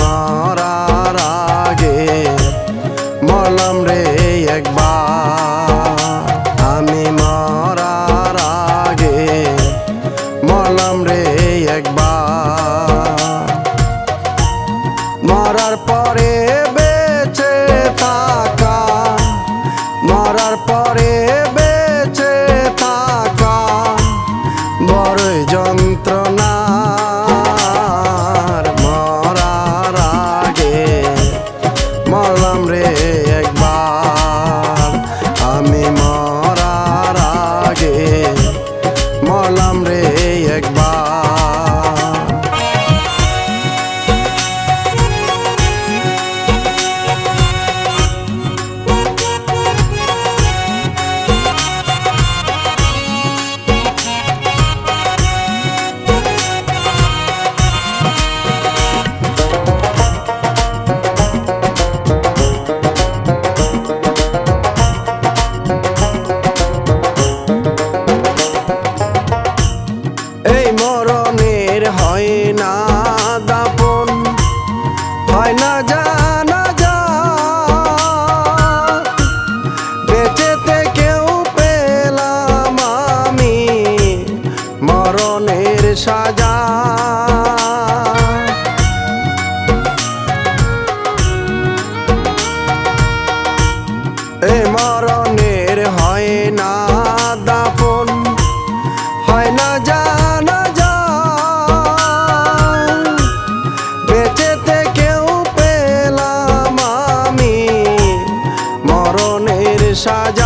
মারার আগে মলাম রে একবার। আমি মারার আগে মলাম রে একবার। সাজা। এ মরণের হয় না দাপন, হয় না জানা যা বেঁচে কেউ পেলাম আমি মরণের সাজা।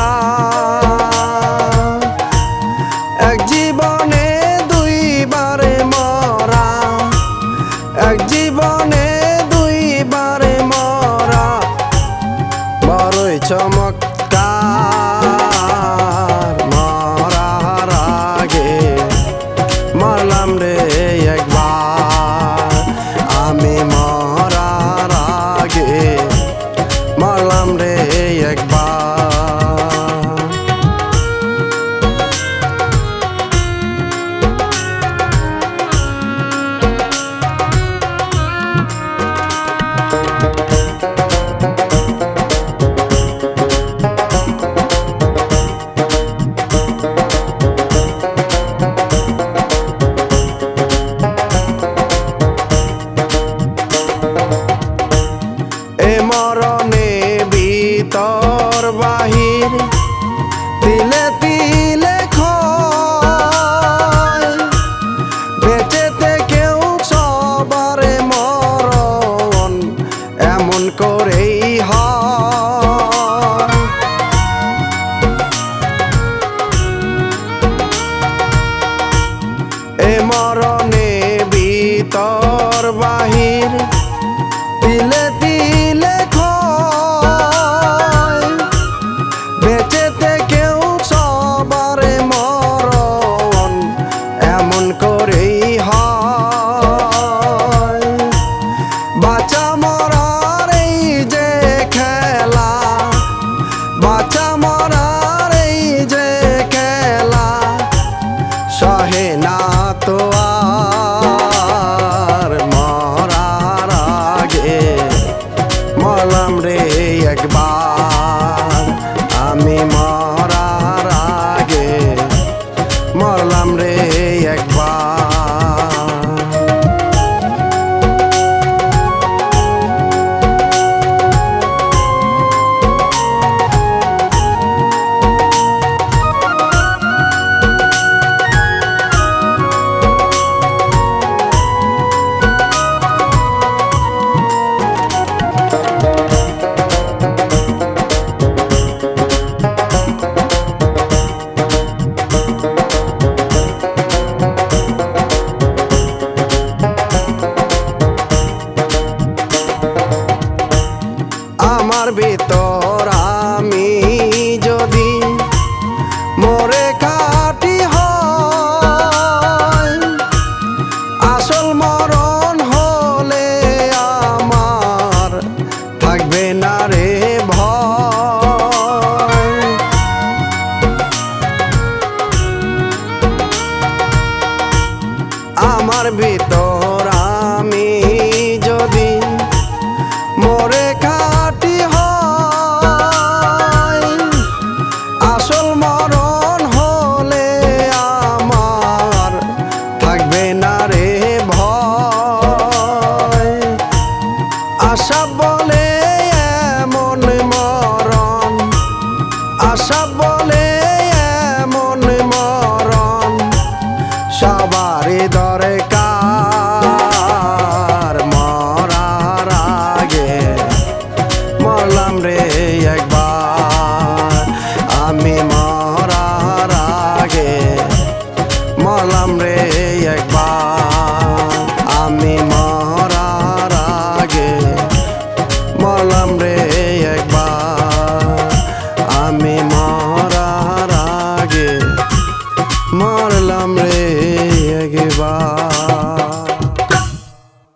একবার না রে।